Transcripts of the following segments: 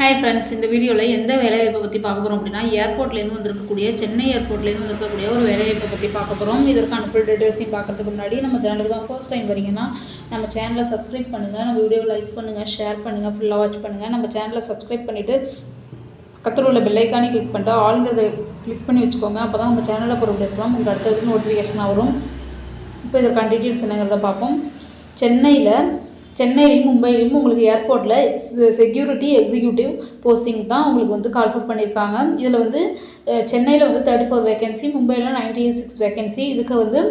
Hi friends இந்த வீடியோவில் எந்த வேலைவாய்ப்பை பற்றி பார்க்க போகிறோம் அப்படின்னா ஏர்போர்ட்லேருந்து வந்திருக்கக்கூடிய சென்னை ஏர்போர்ட்லேருந்து வந்திருக்கக்கூடிய ஒரு வேலைவாய்ப்பை பற்றி பார்க்க போகிறோம் இதற்கான ஃபுல் டீட்டெயில்ஸையும் பார்க்கறதுக்கு முன்னாடி நம்ம சேனலுக்கு தான் ஃபர்ஸ்ட் டைம் வரீங்கன்னா நம்ம சேனலை சப்ஸ்கிரைப் பண்ணுங்கள் நம்ம வீடியோ லைக் பண்ணுங்கள் ஷேர் பண்ணுங்கள் ஃபுல்லாக வாட்ச் பண்ணுங்கள் நம்ம சேனலை சப்ஸ்கிரைப் பண்ணிவிட்டு பக்கத்தில் உள்ள பெல்லைக்கானே கிளிக் பண்ணிட்டு ஆளுங்கிறத கிளிக் பண்ணி வச்சுக்கோங்க. அப்போ தான் நம்ம சேனலில் போகிற பேசலாம் உங்களுக்கு அடுத்ததுக்கு நோட்டிஃபிகேஷனாக வரும். இப்போ இதற்கான டீட்டெயில்ஸ் என்னங்கிறத பார்ப்போம். சென்னையில் சென்னையிலையும் மும்பையிலையும் உங்களுக்கு ஏர்போர்ட்டில் செக்யூரிட்டி எக்ஸிக்யூட்டிவ் போஸ்டிங் தான் உங்களுக்கு வந்து கால்ஃபர் பண்ணியிருக்காங்க இதில் வந்து சென்னையில் வந்து தேர்ட்டி ஃபோர் வேகன்சி மும்பையில் நைன்டி சிக்ஸ் வேகன்சி இதுக்கு வந்து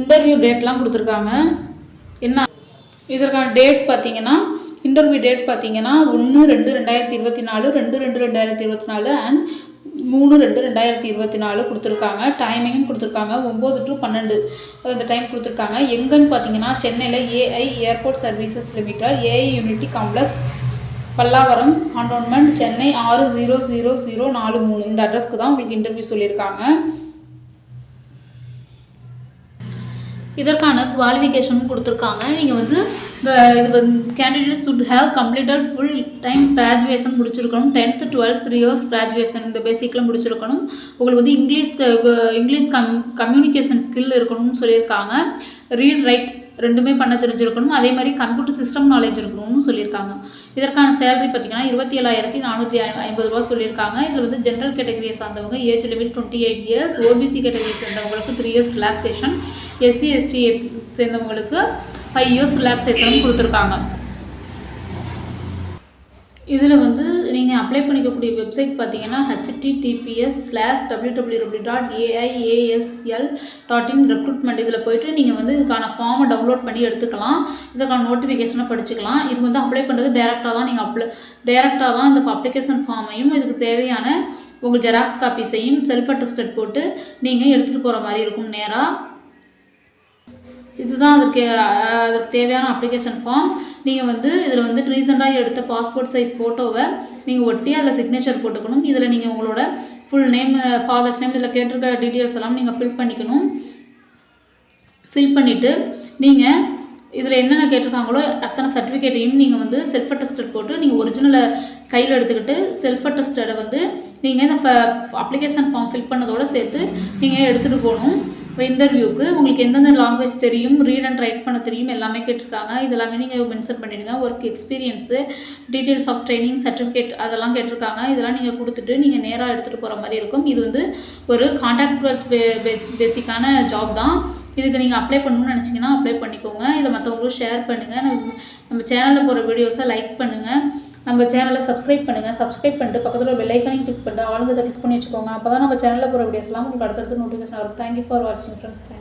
இன்டர்வியூ டேட்லாம் கொடுத்துருக்காங்க. என்ன? இதற்கான டேட் பார்த்தீங்கன்னா இன்டர்வியூ டேட் பார்த்தீங்கன்னா ஒன்று ரெண்டு ரெண்டாயிரத்தி இருபத்தி நாலு ரெண்டு ரெண்டு ரெண்டாயிரத்தி இருபத்தி நாலு அண்ட் மூணு ரெண்டு ரெண்டாயிரத்தி இருபத்தி நாலு கொடுத்துருக்காங்க. டைமிங்கும் கொடுத்துருக்காங்க. ஒம்பது டு பன்னெண்டு அந்த டைம் கொடுத்துருக்காங்க. எங்கன்னு பார்த்தீங்கன்னா சென்னையில் AI airport services limited AI unity complex Pallavaram cantonment Chennai ஆறு ஜீரோ ஜீரோ ஜீரோ நாலு மூணு. இந்த அட்ரஸ்க்கு தான் உங்களுக்கு இன்டர்வியூ சொல்லியிருக்காங்க. இதற்கான குவாலிஃபிகேஷனும் கொடுத்துருக்காங்க. நீங்கள் வந்து இது வந்து candidate should have completed full time graduation முடிச்சிருக்கணும். Tenth twelfth three years graduation இந்த பேசிக்கில் முடிச்சிருக்கணும். உங்களுக்கு வந்து English English com communication skill இருக்கணும்னு சொல்லியிருக்காங்க. ரீட் ரைட் ரெண்டுமே பண்ண தெரிஞ்சிருக்கணும். அதே மாதிரி கம்ப்யூட்டர் சிஸ்டம் நாலேஜ் இருக்கணும்னு சொல்லியிருக்காங்க. இதற்கான சேலரி பார்த்தீங்கன்னா இருபத்தி ஏழாயிரத்தி நானூற்றி ஐம்பது ரூபா சொல்லியிருக்காங்க. இதில் வந்து ஜென்ரல் கேட்டகரியை சார்ந்தவங்க age limit twenty eight years OBC கேட்டகரியை சேர்ந்தவங்களுக்கு three years relaxation SC ST சேர்ந்தவங்களுக்கு five years relaxation கொடுத்துருக்காங்க. இதில் வந்து நீங்கள் அப்ளை பண்ணிக்கக்கூடிய வெப்சைட் பார்த்தீங்கன்னா HTTPS slash W W W dot AIASL dot in recruitment இதில் போயிட்டு நீங்கள் வந்து இதுக்கான ஃபார்மை டவுன்லோட் பண்ணி எடுத்துக்கலாம். இதுக்கான நோட்டிஃபிகேஷனை படிச்சுக்கலாம். இது வந்து அப்ளை பண்ணுறது டேரெக்டாக தான் நீங்கள் அப்ளை டேரெக்டாக தான் இந்த அப்ளிகேஷன் ஃபார்மையும் இதுக்கு தேவையான உங்கள் ஜெராக்ஸ் காப்பீஸையும் செல்ஃப் அட்டஸ்டட் போட்டு நீங்கள் எடுத்துகிட்டு போகிற மாதிரி இருக்கும் நேராக இதுதான் அதுக்கு அதுக்கு தேவையான அப்ளிகேஷன் ஃபார்ம் நீங்கள் வந்து இதில் வந்து ரீசெண்டாக எடுத்த பாஸ்போர்ட் சைஸ் ஃபோட்டோவை நீங்கள் ஒட்டி அதில் சிக்னேச்சர் போட்டுக்கணும். இதில் நீங்கள் உங்களோட ஃபுல் நேம் ஃபாதர்ஸ் நேம் இதில் கேட்டிருக்க டீட்டெயில்ஸ் எல்லாம் நீங்கள் ஃபில் பண்ணிக்கணும். ஃபில் பண்ணிவிட்டு நீங்கள் இதில் என்னென்ன கேட்டிருக்காங்களோ அத்தனை சர்டிஃபிகேட்டையும் நீங்கள் வந்து செல்ஃப் அட்டஸ்டட் போட்டு நீங்கள் ஒரிஜினலை கையில் எடுத்துக்கிட்டு செல்ஃப் அட்டஸ்டடை வந்து நீங்கள் இந்த அப்ளிகேஷன் ஃபார்ம் ஃபில் பண்ணதோடு சேர்த்து நீங்கள் எடுத்துகிட்டு போகணும். இப்போ இன்டர்வியூக்கு உங்களுக்கு எந்தெந்த லாங்குவேஜ் தெரியும் ரீட் அண்ட் ரைட் பண்ண தெரியும் எல்லாமே கேட்டிருக்காங்க. இதெல்லாமே நீங்கள் மென்ஷன் பண்ணிடுங்க. Work experience details of training certificate அதெல்லாம் கேட்டிருக்காங்க. இதெல்லாம் நீங்கள் கொடுத்துட்டு நீங்கள் நேராக எடுத்துகிட்டு போகிற மாதிரி இருக்கும். இது வந்து ஒரு கான்டாக்ட் பேசிக்கான ஜாப் தான். இதுக்கு நீங்கள் அப்ளை பண்ணணும்னு நினச்சிங்கன்னா அப்ளை பண்ணிக்கோங்க. இதை மற்றவங்களும் ஷேர் பண்ணுங்கள் நம்ம நம்ம சேனலில் போகிற வீடியோஸை லைக் பண்ணுங்கள் நம்ம சேனலை சப்ஸ்கிரைப் பண்ணுங்கள் சப்ஸ்கிரைப் பண்ணிட்டு பக்கத்தில் ஒரு ஐக்கனையும் கிளிக் பண்ணிட்டு ஆளுங்க கிளிக் பண்ணி வச்சுக்கோங்க. அப்போ தான் நம்ம சேனலில் போகிற வீடியோஸ்லாம் உங்களுக்கு அடுத்தடுத்து நோட்டிஃபிகேஷன் வரும். தேங்க்யூ ஃபார் வாட்சிங் ஃப்ரெண்ட்ஸ் தேங்க்